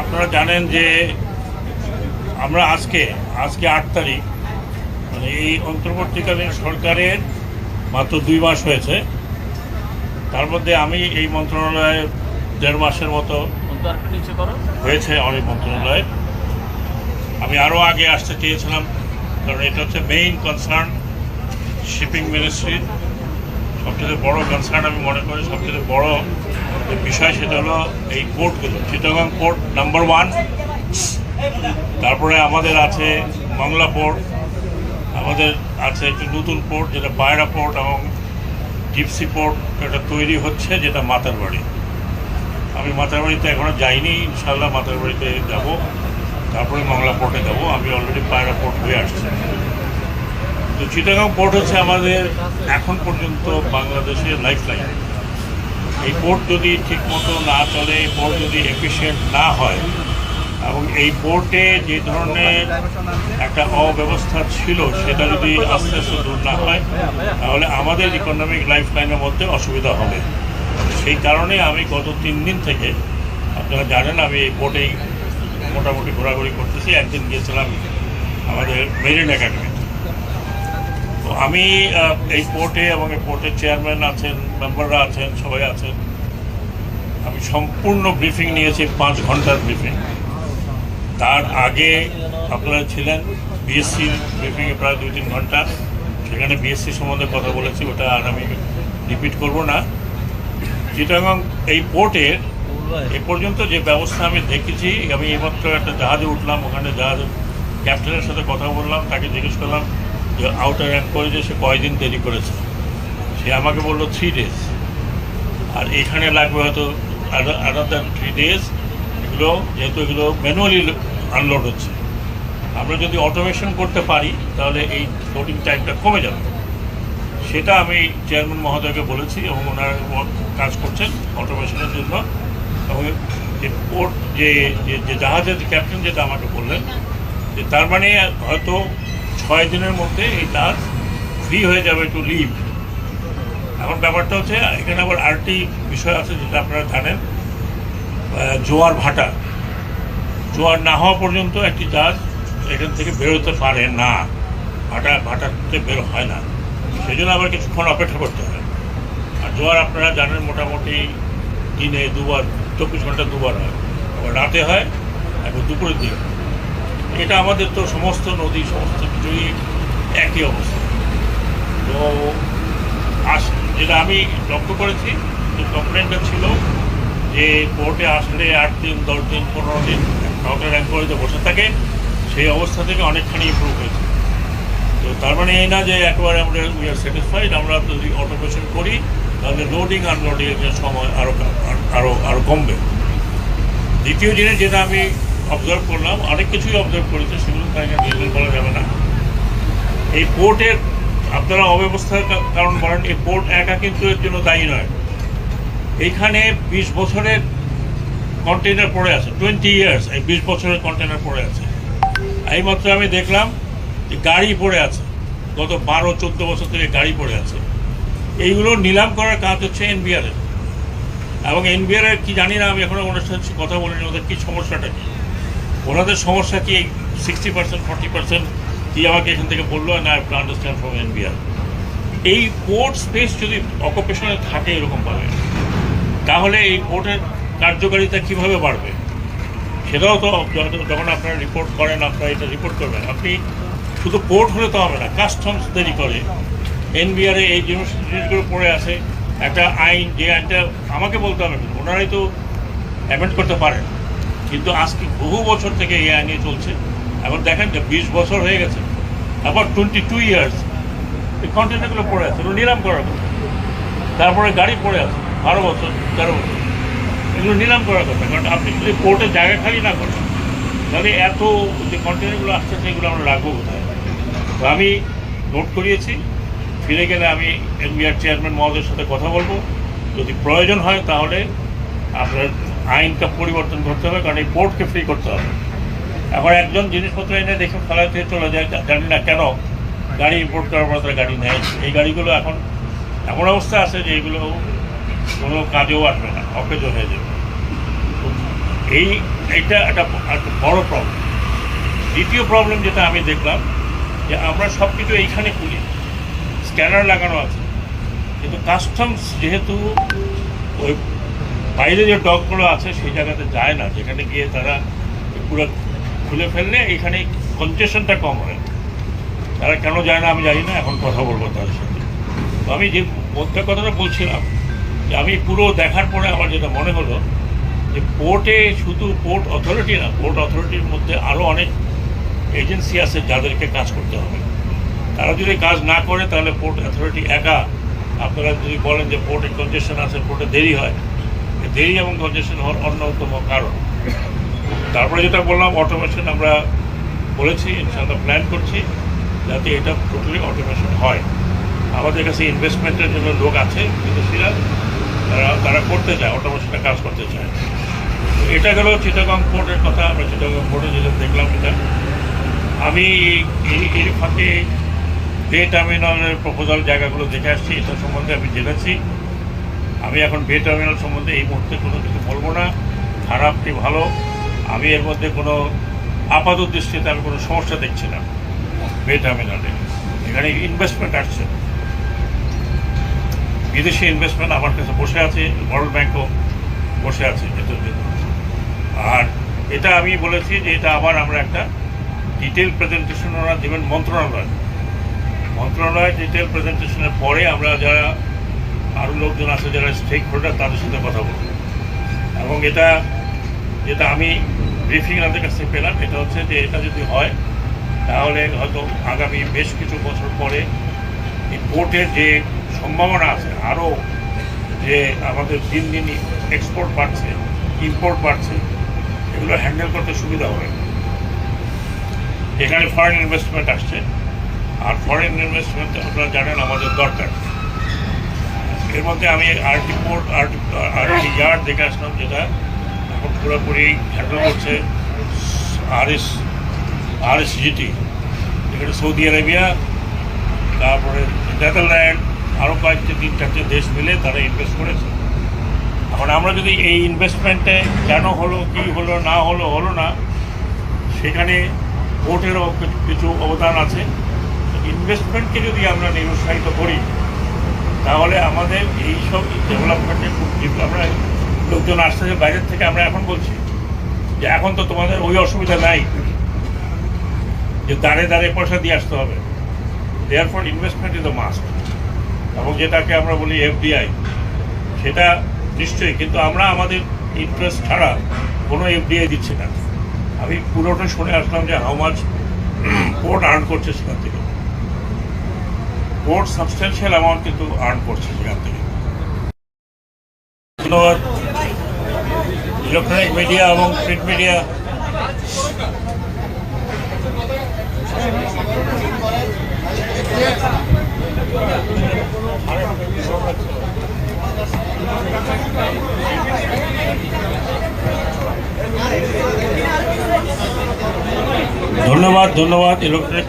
আপনারা জানেন যে আমরা আজকে আজকে আট তারিখ মানে এই অন্তর্বর্তীকালীন সরকারের মাত্র দুই মাস হয়েছে। তার মধ্যে আমি এই মন্ত্রণালয়ে দেড় মাসের মতো হয়েছে অনেক মন্ত্রণালয়ে। আমি আরও আগে আসতে চেয়েছিলাম, কারণ এটা হচ্ছে মেইন কনসার্ন শিপিং মিনিস্ট্রির সবচেয়ে বড় কনসার্ন আমি মনে করি, সবচেয়ে বড় বিষয় সেটা হলো এই পোর্টগুলো চিটাগাং পোর্ট নাম্বার ওয়ান। তারপরে আমাদের আছে মংলা পোর্ট আমাদের আছে একটি নতুন পোর্ট যেটা পায়রা পোর্ট এবং ডিপসি পোর্ট এটা তৈরি হচ্ছে, যেটা মাতার বাড়ি আমি মাতার বাড়িতে এখনও যাইনি ইনশাল্লাহ মাতার বাড়িতে যাব। তারপরে মংলা পোর্টে যাব। আমি অলরেডি পায়রা পোর্ট হয়ে আসছি। তো চিটাগাং পোর্ট হচ্ছে আমাদের এখন পর্যন্ত বাংলাদেশের লাইফ লাইন এই পোর্ট যদি ঠিকমতো না চলে, এই পোর্ট যদি এফিসিয়েন্ট না হয়, এবং এই পোর্টে যে ধরনের একটা অব্যবস্থা ছিল, সেটা যদি আস্তে আস্তে দূর না হয়, তাহলে আমাদের ইকোনমিক লাইফ লাইনের মধ্যে অসুবিধা হবে। সেই কারণে আমি গত তিন দিন থেকে, আপনারা জানেন আমি এই পোর্টেই মোটামুটি ঘোরাঘুরি করতেছি। একদিন গিয়েছিলাম আমাদের মেরিন একাডেমিতে তো আমি এই পোর্টে এবং এই পোর্টের চেয়ারম্যান আছেন মেম্বাররা আছেন, সবাই আছেন। আমি সম্পূর্ণ ব্রিফিং নিয়েছি, পাঁচ ঘণ্টার ব্রিফিং তার আগে আপনারা ছিলেন বিএসসির ব্রিফিংয়ে প্রায় দুই তিন ঘণ্টা। সেখানে বিএসসি সম্বন্ধে কথা বলেছি, ওটা আর আমি রিপিট করব না। চিটাগাং এই পোর্টের এ পর্যন্ত যে ব্যবস্থা আমি দেখেছি, আমি এইমাত্র একটা জাহাজে উঠলাম, ওখানে জাহাজ ক্যাপ্টেনের সাথে কথা বললাম, তাকে জিজ্ঞেস করলাম যে আউটার অ্যাঙ্করেজে সে কয়দিন দেরি করেছে? সে আমাকে বলল থ্রি ডেজ আর এখানে লাগবে হয়তো আদার থ্রি ডেজ এগুলো যেহেতু এগুলো ম্যানুয়ালি আনলোড হচ্ছে। আমরা যদি অটোমেশন করতে পারি, তাহলে এই লোডিং টাইমটা কমে যাবে। সেটা আমি চেয়ারম্যান মহোদয়কে বলেছি এবং ওনারা কাজ করছেন অটোমেশনের জন্য। এবং যে পোর্ট যে- যে জাহাজের ক্যাপ্টেন যেটা আমাকে বললেন, যে তার মানে হয়তো ছয় দিনের মধ্যে এই জাহাজ ফ্রি হয়ে যাবে টু লিভ এখন ব্যাপারটা হচ্ছে, এখানে আবার আরেকটি বিষয় আছে যেটা আপনারা জানেন জোয়ার ভাটা। জোয়ার না হওয়া পর্যন্ত একটি জাহাজ এখান থেকে বেরোতে পারে না। ভাটা ভাটাতে বের হয় না। সেই জন্য আবার কিছুক্ষণ অপেক্ষা করতে হয়। আর জোয়ার আপনারা জানেন, মোটামুটি দিনে দুবার, চব্বিশ ঘণ্টা দুবার হয়। আবার রাতে হয়, এবং দুপুরের দিকে এটা আমাদের তো সমস্ত নদী, সমস্ত কিছুই একই অবস্থা। তো আস, যেটা আমি লক্ষ্য করেছি, যে কমপ্লেনটা ছিল যে কোর্টে আসলে আট দিন, দশ দিন, পনেরো দিন কাউকে র্যাঙ্ক বসে থাকে, সেই অবস্থা থেকে অনেকখানি ইম্প্রুভ হয়েছে। তো তার মানে এই না যে একবারে আমরা উই আর স্যাটিসফাইড আমরা যদি অটোমেশন করি, তাহলে লোডিং আনলোডিং এর সময় আরও আরও আরও কমবে। দ্বিতীয় জিনিস যেটা আমি অবজার্ভ করলাম, অনেক কিছুই অবজার্ভ করেছে, সেগুলো তাই ডিটেল বলা যাবে না। এই পোর্টের আপনারা অব্যবস্থার কারণ বলেন, এই পোর্ট একা কিন্তু এর জন্য দায়ী নয়। এইখানে বিশ বছরের কন্টেনার পড়ে আছে টোয়েন্টি ইয়ার্স এই বিশ বছরের কন্টেনার পড়ে আছে। এইমাত্র আমি দেখলাম যে গাড়ি পড়ে আছে, গত বারো, চোদ্দ বছর থেকে গাড়ি পড়ে আছে। এইগুলো নিলাম করার কাজ হচ্ছে এনবিআরের এবং এনবিআরের কি জানি না, আমি এখনও সাথে কথা বলিনি, ওদের কি সমস্যাটা কি? ওনাদের সমস্যা কি? সিক্সটি পার্সেন্ট ফর্টি পার্সেন্ট কি আমাকে এখান থেকে বলল? না আই আন্ডারস্ট্যান্ড ফ্রম এনবিআর এই পোর্ট স্পেস যদি অকুপেশনে থাকে এরকমভাবে, তাহলে এই পোর্টের কার্যকারিতা কীভাবে বাড়বে? সেটাও তো যখন আপনারা রিপোর্ট করেন, আপনারা এটা রিপোর্ট করবেন। আপনি শুধু পোর্ট হলে তো হবে না কাস্টমস দেরি করে। এনবিআরে এই জিনিস জিনিসগুলো পড়ে আছে। একটা আইন, যে আইনটা আমাকে বলতে হবে ওনারাই তো অ্যামেন্ড করতে পারেন। কিন্তু আজকে বহু বছর থেকে এই আইন নিয়ে চলছে? এখন দেখেন যে বিশ বছর হয়ে গেছে। আবার টোয়েন্টি টু ইয়ার্স এই কন্টেনারগুলো পড়ে আছে। এগুলো নিলাম করার কথা। তারপরে গাড়ি পড়ে আছে। বারো বছর, তেরো বছর। এগুলো নিলাম করার কথা। কারণ আপনি যদি কোর্টে জায়গা খালি না করেন, তাহলে এত যে কন্টেনারগুলো আসছে, সেগুলো আমরা রাখব কোথায়? তো আমি নোট করিয়েছি। ফিরে গেলে আমি এনবিআর চেয়ারম্যান মহোদয়ের সাথে কথা বলব। যদি প্রয়োজন হয় তাহলে আপনার আইনটা পরিবর্তন করতে হবে, কারণ এই পোর্টকে ফ্রি করতে হবে। এখন একজন জিনিসপত্র এনে দেখে ফেলাতে চলে যায় জানি না কেন গাড়ি ইম্পোর্ট করার পর গাড়ি নেয়। এই গাড়িগুলো এখন এমন অবস্থা আছে যে এগুলো কোনো কাজেও আসবে না, অকেজো হয়ে যাবে। এই, এইটা একটা একটা বড় প্রবলেম দ্বিতীয় প্রবলেম যেটা আমি দেখলাম, যে আমরা সব কিছু এইখানে খুলি। স্ক্যানার লাগানো আছে। কিন্তু কাস্টমস যেহেতু ওই বাইরে যে ডকগুলো আছে, সেই জায়গাতে যায় না। যেখানে গিয়ে তারা পুরো খুলে ফেললে এখানে কনজেশনটা কম হয়। তারা কেন যায় না আমি জানি না, এখন কথা বলব তাদের সাথে। তো আমি যে মধ্যে কথাটা বলছিলাম, যে আমি পুরো দেখার পরে আমার যেটা মনে হলো, যে পোর্টে শুধু পোর্ট অথরিটি না, পোর্ট অথরিটির মধ্যে আরও অনেক এজেন্সি আছে যাদেরকে কাজ করতে হবে। তারা যদি কাজ না করে, তাহলে পোর্ট অথরিটি একা। আপনারা যদি বলেন যে পোর্টে কনজেশন আছে, পোর্টে দেরি হয় দেরি এবং কনজেশন হওয়ার অন্যতম কারণ। তারপরে যেটা বললাম অটোমেশন আমরা বলেছি, ইনশাআল্লাহ প্ল্যান করছি, যাতে এটা টোটালি অটোমেশন হয়। আমাদের কাছে ইনভেস্টমেন্টের জন্য লোক আছে, বিদেশিরা, তারা তারা করতে চায় অটোমেশনে কাজ করতে চায়। এটা গেল চিটাগং পোর্টের কথা, আমরা চিটাগং পোর্টে যেটা দেখলাম এটা। আমি এর ফাঁকে বে টার্মিনালের প্রপোজাল জায়গাগুলো দেখে আসছি, এটা সম্বন্ধে আমি জেনেছি। আমি এখন বে টার্মিনাল সম্বন্ধে এই মুহূর্তে কোনো কিছু বলব না। খারাপ কি ভালো। আমি এর মধ্যে কোনো আপাত দৃষ্টিতে আমি কোনো সমস্যা দেখছি না বে টার্মিনালে এখানে ইনভেস্টমেন্ট আসছে। বিদেশি ইনভেস্টমেন্ট আমার কাছে বসে আছে ওয়ার্ল্ড ব্যাংকও বসে আছে এটার জন্য। আর এটা আমি বলেছি যে এটা আবার আমরা একটা ডিটেল প্রেজেন্টেশন ওরা দেবেন মন্ত্রণালয়। মন্ত্রণালয় ডিটেল প্রেজেন্টেশনের পরে আমরা যারা আরও লোকজন আছে যারা স্টেক হোল্ডার তাদের সাথে কথা বলব। এবং এটা, যেটা আমি ব্রিফিং আমাদের কাছে পেলাম, এটা হচ্ছে যে এটা যদি হয়, তাহলে হয়তো আগামী বেশ কিছু বছর পরে এই পোর্টের যে সম্ভাবনা আছে আরও যে আমাদের দিন দিন এক্সপোর্ট বাড়ছে ইম্পোর্ট বাড়ছে, এগুলো হ্যান্ডেল করতে সুবিধা হবে। এখানে ফরেন ইনভেস্টমেন্ট আসছে। আর ফরেন ইনভেস্টমেন্ট আপনারা জানেন, আমাদের দরকার। এর মধ্যে আমি আরটি পোর্ট, আরটি ইয়ার্ড দেখে আসলাম যেটা এখন পুরোপুরি হ্যান্ডেল করছে R S R S GT এখানে সৌদি আরেবিয়া, তারপরে নেদারল্যান্ড আরও কয়েকটি তিন চারটে দেশ মিলে তারা ইনভেস্ট করেছে। এখন আমরা যদি এই ইনভেস্টমেন্টে কেন হলো, কি হলো, না হলো হলো না, সেখানে ভোটেরও কিছু অবদান আছে। ইনভেস্টমেন্টকে যদি আমরা নিরুৎসাহিত করি তাহলে আমাদের এই সব ডেভেলপমেন্টে খুব আমরা লোকজন আসতেছে বাইরের থেকে আমরা এখন বলছি যে এখন তো তোমাদের ওই অসুবিধা নাই। যে দাঁড়ে দাঁড়ে পয়সা দিয়ে আসতে হবে। There for investment is must এবং যেটাকে আমরা বলি এফডিআই সেটা নিশ্চয়ই, কিন্তু আমরা আমাদের ইন্টারেস্ট ছাড়া কোনো এফডিআই দিচ্ছি না। আমি পুরোটা শুনে আসলাম যে হাউ মাছ কোর্ট আর্ন করছে সেখান থেকে। কোর্ট সাবস্টেন্সিয়াল অ্যামাউন্ট কিন্তু আর্ন করছে সেখান থেকে। ধন্যবাদ। ইলেকট্রনিক মিডিয়া এবং প্রিন্ট মিডিয়া। ধন্যবাদ ধন্যবাদ। ইলেকট্রনিক